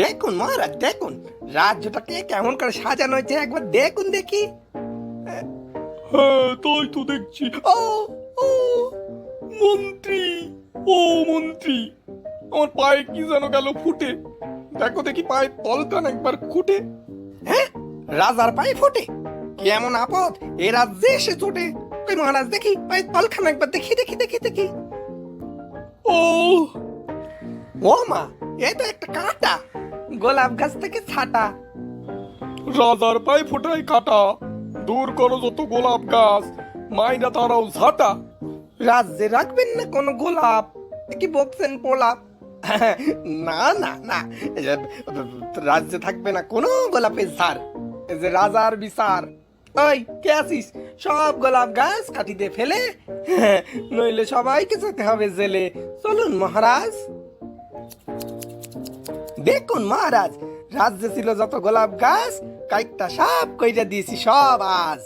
দেখুন মহারাজ দেখুন। রাজ্যটাকে কেমন করে সাজানো হয়েছে একবার দেখুন দেখি। হ্যাঁ তাই তো দেখছি। ও ও মন্ত্রী ও মন্ত্রী আমার পায়ে কি যেন গেল ফুটে। দেখো দেখি পায়ে তলকান একবার খুঁটে। হ্যাঁ রাজার পায়ে ফোটে। কেমন আপদ এ রাজ্যে এসে চোটে। কই মহারাজ দেখি পায়ে তলখানা একবার দেখি দেখি দেখি দেখি। ও ও মা এ তো একটা কাঁটা। গোলাপ গাছ থেকে ছাটা। রাজার পায়ে ফোটায় কাটা দূর করো যত গোলাপ গাছ মাইনা তারাও ঝাঁটা। রাজ্যে রাখবেন না কোনো গোলাপ এ কি বকছেন পোলাপ। না না না রাজ্যে থাকবে না কোনো গোলাপের ঝাড়। এই যে রাজার বিচার। ওই কে আছিস? সব গোলাপ গাছ কাটিতে ফেলে নইলে সবাইকে যেতে হবে জেলে। চলুন মহারাজ। দেখুন মহারাজ রাজ্যে ছিল যত গোলাপ গাছ কয়েকটা সব কইরা দিয়েছি সব আজ।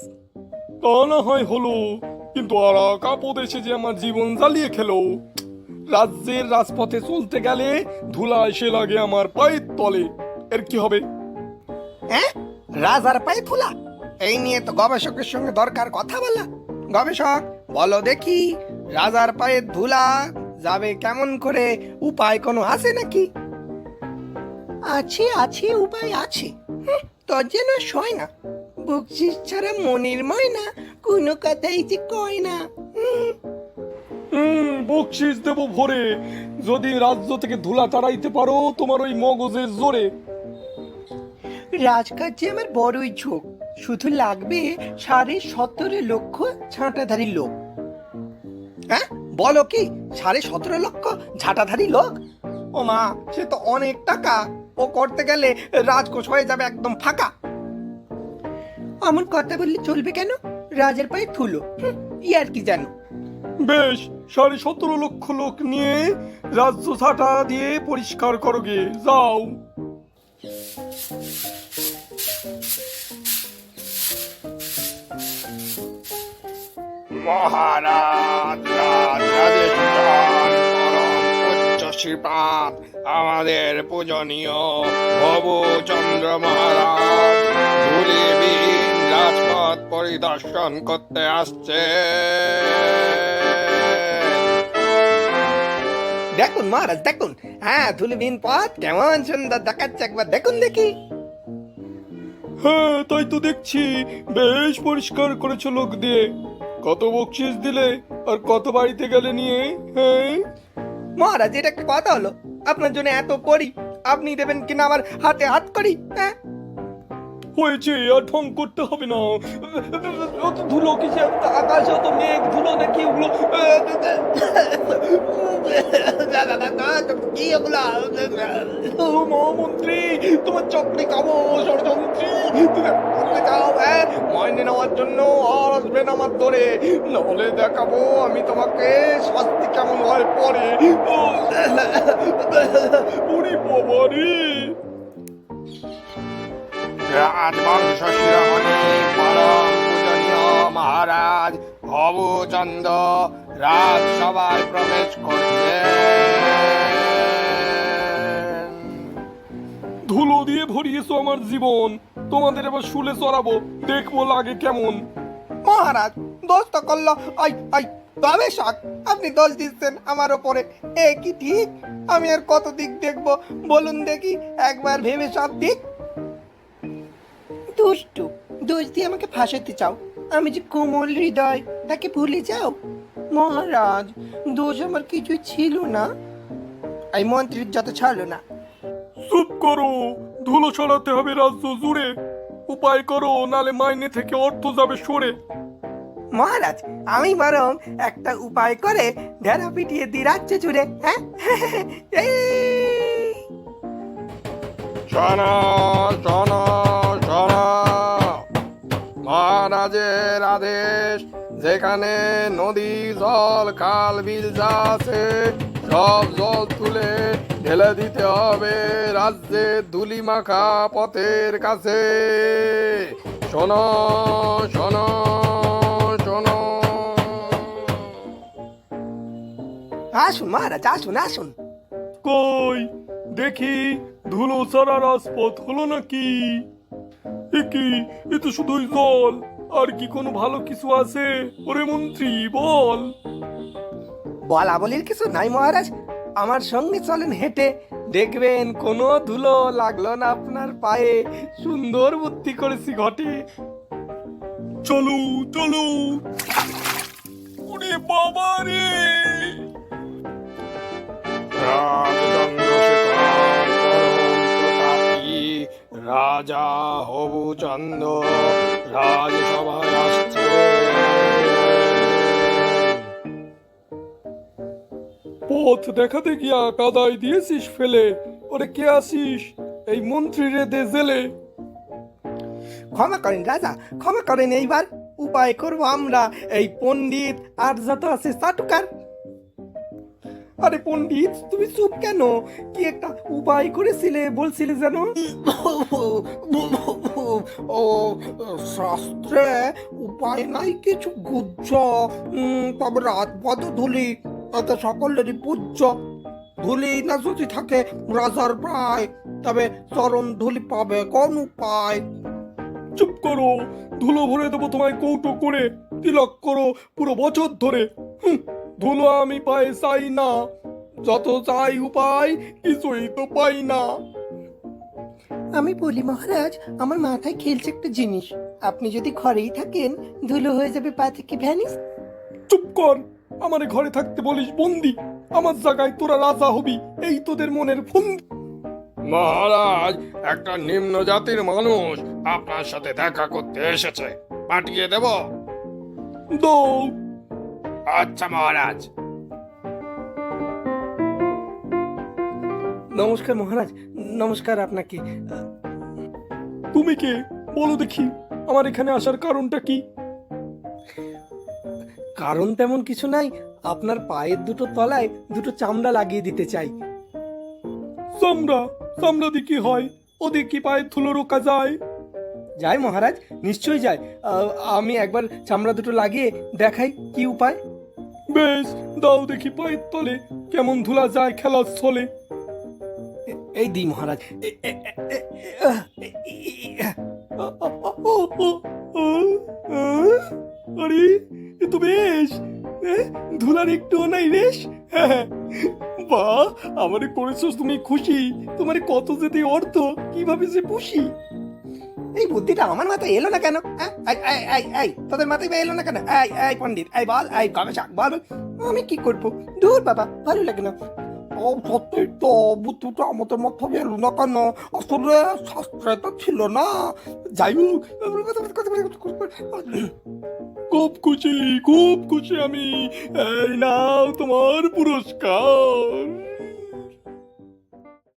তা না হয় হলো কিন্তু আর কাপদ এসে যে আমার জীবন জ্বালিয়ে খেলো। রাজ্যের রাজপথে চলতে গেলে ধুলা এসে লাগে আমার পায়ের তলে। এর কি হবে? হ্যাঁ রাজার পায়ে থুলা এই নিয়ে তো গবেষকের সঙ্গে দরকার কথা বলা। গবেষক বলো দেখি রাজার পায়ের ধুলা যাবে কেমন করে? উপায় কোনো আছে নাকি? আছে আছে উপায় আছে। হুঁ, তোর যেন সয় না। বকশিস ছাড়া মনির ময়না কোনো কথাই যে কয় না। হুম। বকশিস দেবো ভরে। যদি রাজ্য থেকে ধুলা তাড়াইতে পারো তোমার ওই মগজের জোরে। রাজকার্যে আমার বড়ই ঝোঁক। শুধু লাগবে সাড়ে সতেরো লক্ষ ছাঁটাধারী লোক। হ্যাঁ বলো কি সাড়ে সতেরো লক্ষ ঝাঁটাধারী লোক? ও মা সে তো অনেক টাকা। ও করতে গেলে রাজকোষ হয়ে যাবে একদম ফাঁকা। এমন কথা বললে চলবে কেন? রাজার পায়ে থুলো। ইয়ার কি জানো? বেশ সাড়ে সতেরো লক্ষ লোক নিয়ে রাজ্য ছাটা দিয়ে পরিষ্কার করো গে যাও। মহারাজ শ্রীপাদ আমাদের পূজনীয় ভবু চন্দ্র মহারাজ ধুলিবিহীন রাজপথ পরিদর্শন করতে আসছে। দেখুন মহারাজ দেখুন। হ্যাঁ ধুলিবিহীন পথ কেমন সুন্দর দেখাচ্ছে একবার। দেখুন দেখি। হ্যাঁ তাই তো দেখছি। বেশ পরিষ্কার করেছ লোক দিয়ে। কত বকশিস দিলে আর কত বাড়িতে গেলে নিয়ে হ্যাঁ? মহারাজ এটা একটা কথা হলো। আপনার জন্য এত করি আপনি দেবেন কিনা আমার হাতে হাত করি হ্যাঁ? হয়েছে আর ঢং করতে হবে না। অত ধুলো কিসে আকাশে অত মেঘ ধুলো নাকি ওগুলো কি ওগুলা মহামন্ত্রী তোমার চক্রে কাবো ষড়যন্ত্রী তুমি করতে চাও হ্যাঁ মাইনে নেওয়ার জন্য আর আসবে না আমার ধরে। নাহলে দেখাবো আমি তোমাকে শাস্তি কেমন হয় পরে। ও, ওরে বাবা রাজবংশ শিরোমণি পরম পূজনীয় মহারাজ ভবচন্দ্র রাজসভায় প্রবেশ করছে ধুলো দিয়ে ভরিয়েছো আমার জীবন। তোমাদের এবার শুলে চড়াবো দেখব লাগে কেমন। মহারাজ দোষ তো করল। আই আই তবে শখ আপনি দোষ দিচ্ছেন আমার ওপরে এ কি ঠিক? আমি আর কত দিক দেখব? বলুন দেখি একবার ভেবে সব দিক। দুষ্টু দোষ দিয়ে আমাকে ফাঁসাতে চাও? আমি যে কোমল হৃদয় তাকে ভুলে যাও? মহারাজ দোষ আমার কিছু ছিল না। এই মন্ত্রীর যত ছাড়লো না। চুপ করো ধুলো ছড়াতে হবে রাজ্য জুড়ে। উপায় করো নালে মাইনে থেকে অর্থ যাবে সরে। মহারাজ আমি বরং একটা উপায় করে ঢেরা পিটিয়ে দি রাজ্য জুড়ে হ্যাঁ? এই! শোনো শোনো শোনো। মহারাজের আদেশ যেখানে নদী জল খাল বিল যা আছে সব জল তুলে ঢেলে দিতে হবে রাজ্যের ধুলি মাখা পথের কাছে। শোনো শোনো শোনো। আসুন মহারাজ আসুন আসুন। কই? দেখি ধুলো সারা রাজপথ হলো নাকি? কি? এ তো শুধুই জল। আর কি কোনো ভালো কিছু আছে? ওরে মন্ত্রী বল। বলা বলির কিছু নাই মহারাজ? আমার সঙ্গে চলেন হেঁটে। দেখবেন কোনো ধুলো লাগল না আপনার পায়ে। সুন্দর বুদ্ধি করেছি ঘটে। চলো চলো। ওরে বাবা রে। রাজা হবু চন্দ রাজসভায় আসছে। পথ দেখাতে গিয়া কাদায় দিয়েছিস ফেলে। ওরে কে আসিস এই মন্ত্রী রে দে জেলে। ক্ষমা করেন রাজা ক্ষমা করেন এইবার উপায় করব আমরা। এই পণ্ডিত আর যত আছে চাটুকার। আরে পণ্ডিত তুমি চুপ কেন? কি একটা উপায় করেছিলে বলছিলে যেন? ও শাস্ত্রে উপায় নাই কিছু গুজ্জ। উম, তবে রাত পদ ধুলি এতে সকলেরই পূজ্য ধুলি না যদি থাকে রাজার প্রায় তবে চরণ ধুলি পাবে কোন উপায়? চুপ করো ধুলো ভরে দেবো তোমায় কৌটো করে তিলক করো পুরো বছর ধরে। ধুলো আমি পায়ে চাই না যত চাই উপায় কিছুই তো পাই না। আমি বলি মহারাজ আমার মাথায় খেলছে একটা জিনিস। আপনি যদি ঘরেই থাকেন ধুলো হয়ে যাবে পা থেকে ভ্যানিস। চুপ কর। আমার ঘরে থাকতে বলিস বন্দি। আমার জায়গায় তোরা রাজা হবি এই তোদের মনের ফন্দি। মহারাজ একটা নিম্ন জাতির মানুষ আপনার সাথে দেখা করতে এসেছে। পাঠিয়ে দেব? দৌ আচ্ছা মহারাজ। নমস্কার মহারাজ। নমস্কার আপনাকে। তুমি কে? বলো দেখি। আমার এখানে আসার কারণটা কি? কারণ তেমন কিছু নাই আপনার পায়ের দুটো তলায় দুটো চামড়া লাগিয়ে দিতে চাই চামড়া চামড়া দিয়ে কি হয় ওদের কি পায়ে ধুলো রোকা যায় যাই মহারাজ নিশ্চয়ই যাই আহ, আমি একবার চামড়া দুটো লাগিয়ে দেখাই কি উপায় বেশ দাও দেখি পায়ের তলে কেমন ধুলা যায় খেলার এ- এই দি মহারাজ এ- এ- এ- এ- আহ, এ- এ- আহ, আরে এ তো বেশ। ধুলার একটু নাই রেশ হ্যাঁ বাহ আমারে করেছ তুমি খুশি। তোমার কত যেতে অর্থ কীভাবে যে পুষি? এই বুদ্ধিটা আমার মাথায় এলো না কেন? হ্যাঁ? এই, এই, এই, তোদের মাথায় বা এলো না কেন? আই আই পণ্ডিত। আই বল আই গবেষক বল। আমি কি করব? দূর বাবা ভালো লাগে না। ও, সত্যি তো, বুদ্ধিটা আমাদের মাথায় গেল না কেন? আসলে শাস্ত্রে তো ছিল না। যাই হোক, খুব খুশি খুব খুশি আমি। এই নাও তোমার পুরস্কার।